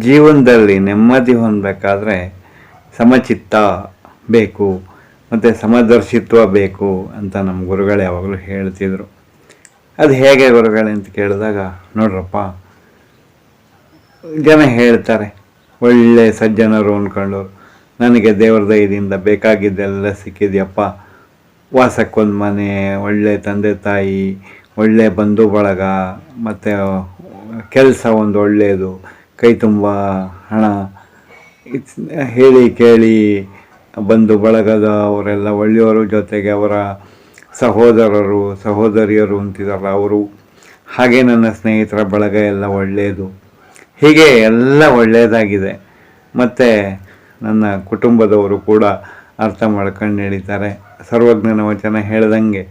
ಜೀವನದಲ್ಲಿ ನೆಮ್ಮದಿ ಹೊಂದಬೇಕಾದ್ರೆ ಸಮಚಿತ್ತ ಬೇಕು, ಮತ್ತು ಸಮದರ್ಶಿತ್ವ ಬೇಕು ಅಂತ ನಮ್ಮ ಗುರುಗಳು ಯಾವಾಗಲೂ ಹೇಳ್ತಿದ್ರು. ಅದು ಹೇಗೆ ಗುರುಗಳೇ ಅಂತ ಕೇಳಿದಾಗ, ನೋಡ್ರಪ್ಪ, ಜನ ಹೇಳ್ತಾರೆ, ಒಳ್ಳೆ ಸಜ್ಜನರು ಅಂದ್ಕೊಂಡು ನನಗೆ ದೇವ್ರ ದಯದಿಂದ ಬೇಕಾಗಿದ್ದೆಲ್ಲ ಸಿಕ್ಕಿದೆಯಪ್ಪ. ವಾಸಕ್ಕೊಂದು ಮನೆ, ಒಳ್ಳೆ ತಂದೆ ತಾಯಿ, ಒಳ್ಳೆ ಬಂಧು ಬಳಗ, ಮತ್ತು ಕೆಲಸ ಒಂದು ಒಳ್ಳೆಯದು ಕೈ ತುಂಬ, ಹಣ ಹೇಳಿ, ಕೇಳಿ, ಬಂಧು ಬಳಗದ ಅವರೆಲ್ಲ ಒಳ್ಳೆಯವರು ಜೊತೆಗೆ ಅವರ ಸಹೋದರರು, ಸಹೋದರಿಯರು ಅಂತಿದ್ದಾರೆ ಅವರು. ಹಾಗೆ ನನ್ನ ಸ್ನೇಹಿತರ ಬಳಗ ಎಲ್ಲ ಒಳ್ಳೆಯದು. ಹೀಗೆ ಎಲ್ಲ ಒಳ್ಳೆಯದಾಗಿದೆ. ಮತ್ತು ನನ್ನ ಕುಟುಂಬದವರು ಕೂಡ ಅರ್ಥ ಮಾಡ್ಕೊಂಡು ನಡೀತಾರೆ ಸರ್ವಜ್ಞನ ವಚನ ಹೇಳ್ದಂಗೆ,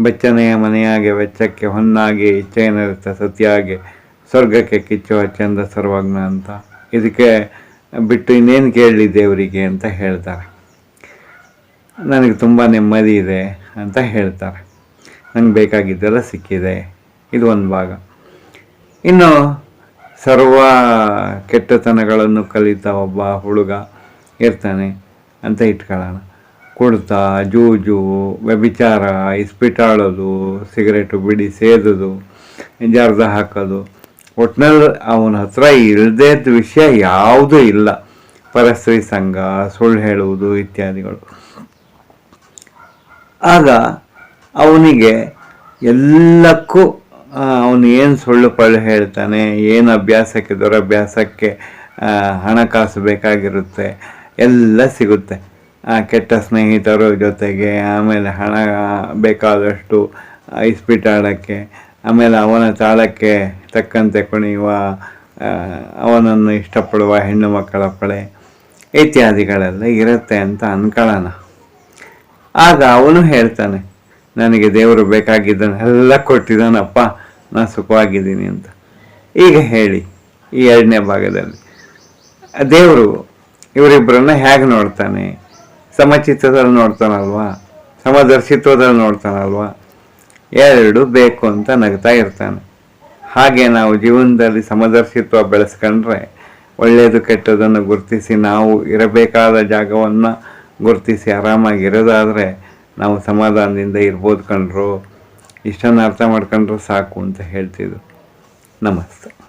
ಬೆಚ್ಚನೆಯ ಮನೆಯಾಗೆ, ವೆಚ್ಚಕ್ಕೆ, ಹೊನ್ನಾಗಿ ಇಚ್ಛೆಯನಿರುತ್ತೆ ಸತ್ಯಾಗೆ ಸ್ವರ್ಗಕ್ಕೆ ಕಿಚ್ಚುವ ಚಂದ ಸರ್ವಜ್ಞ ಅಂತ. ಇದಕ್ಕೆ ಬಿಟ್ಟು ಇನ್ನೇನು ಕೇಳಲಿ ದೇವರಿಗೆ ಅಂತ ಹೇಳ್ತಾರೆ. ನನಗೆ ತುಂಬ ನೆಮ್ಮದಿ ಇದೆ ಅಂತ ಹೇಳ್ತಾರೆ. ನಂಗೆ ಬೇಕಾಗಿದ್ದೆಲ್ಲ ಸಿಕ್ಕಿದೆ. ಇದು ಒಂದು ಭಾಗ. ಇನ್ನು ಸರ್ವ ಕೆಟ್ಟತನಗಳನ್ನು ಕಲಿತ ಒಬ್ಬ ಹುಡುಗ ಇರ್ತಾನೆ ಅಂತ ಇಟ್ಕೊಳ್ಳೋಣ. ಕುಡ್ತ, ಜೂಜು, ವ್ಯಭಿಚಾರ, ಇಸ್ಪಿಟಾಳೋದು, ಸಿಗರೇಟು ಬಿಡಿ, ಸೇದೋದು, ಜರ್ದ ಹಾಕೋದು ಒಟ್ನಲ್ಲಿ ಅವನ ಹತ್ರ ಇಲ್ಲದೇ ವಿಷಯ ಯಾವುದೂ ಇಲ್ಲ. ಪರಸ್ತ್ರೀ ಸಂಘ, ಸುಳ್ಳು ಹೇಳುವುದು ಇತ್ಯಾದಿಗಳು. ಆಗ ಅವನಿಗೆ ಎಲ್ಲಕ್ಕೂ ಅವನು ಏನು ಸುಳ್ಳು ಪಳ್ಳು ಹೇಳ್ತಾನೆ, ಏನು ಅಭ್ಯಾಸಕ್ಕೆ, ದುರಭ್ಯಾಸಕ್ಕೆ ಹಣಕಾಸು ಬೇಕಾಗಿರುತ್ತೆ, ಎಲ್ಲ ಸಿಗುತ್ತೆ. ಕೆಟ್ಟ ಸ್ನೇಹಿತರ ಜೊತೆಗೆ, ಆಮೇಲೆ ಹಣ ಬೇಕಾದಷ್ಟು ಇಸ್ಪಿಟಾಡೋಕ್ಕೆ ಆಮೇಲೆ ಅವನ ತಾಳಕ್ಕೆ ತಕ್ಕಂತೆ ಕುಣಿಯುವ ಅವನನ್ನು ಇಷ್ಟಪಡುವ ಹೆಣ್ಣು ಮಕ್ಕಳ ಪಡೆ ಇತ್ಯಾದಿಗಳೆಲ್ಲ ಇರುತ್ತೆ ಅಂತ ಅನ್ಕೊಳ್ಳೋಣ ಆಗ ಅವನು ಹೇಳ್ತಾನೆ, ನನಗೆ ದೇವರು ಬೇಕಾಗಿದ್ದನ್ನೆಲ್ಲ ಕೊಟ್ಟಿದ್ದಾನಪ್ಪ, ನಾನು ಸುಖವಾಗಿದ್ದೀನಿ ಅಂತ. ಈಗ ಹೇಳಿ, ಈ ಎರಡನೇ ಭಾಗದಲ್ಲಿ. ದೇವರು ಇವರಿಬ್ಬರನ್ನ ಹೇಗೆ ನೋಡ್ತಾನೆ? ಸಮಚಿತ್ತದಲ್ಲಿ ನೋಡ್ತಾನಲ್ವಾ? ಸಮದರ್ಶಿತ್ವದಲ್ಲಿ ನೋಡ್ತಾನಲ್ವಾ? ಎರಡು ಬೇಕು ಅಂತ ನಗ್ತಾ ಇರ್ತಾನೆ. ಹಾಗೆ ನಾವು ಜೀವನದಲ್ಲಿ ಸಮದರ್ಶಿತ್ವ ಬೆಳೆಸ್ಕೊಂಡ್ರೆ ಒಳ್ಳೆಯದು ಕೆಟ್ಟದನ್ನು ಗುರುತಿಸಿ ನಾವು ಇರಬೇಕಾದ ಜಾಗವನ್ನು ಗುರುತಿಸಿ ಆರಾಮಾಗಿರೋದಾದರೆ ನಾವು ಸಮಾಧಾನದಿಂದ ಇರ್ಬೋದು ಕಂಡ್ರು ಇಷ್ಟನ್ನು ಅರ್ಥ ಮಾಡ್ಕೊಂಡ್ರು ಸಾಕು ಅಂತ ಹೇಳ್ತಿದ್ರು ನಮಸ್ತೆ.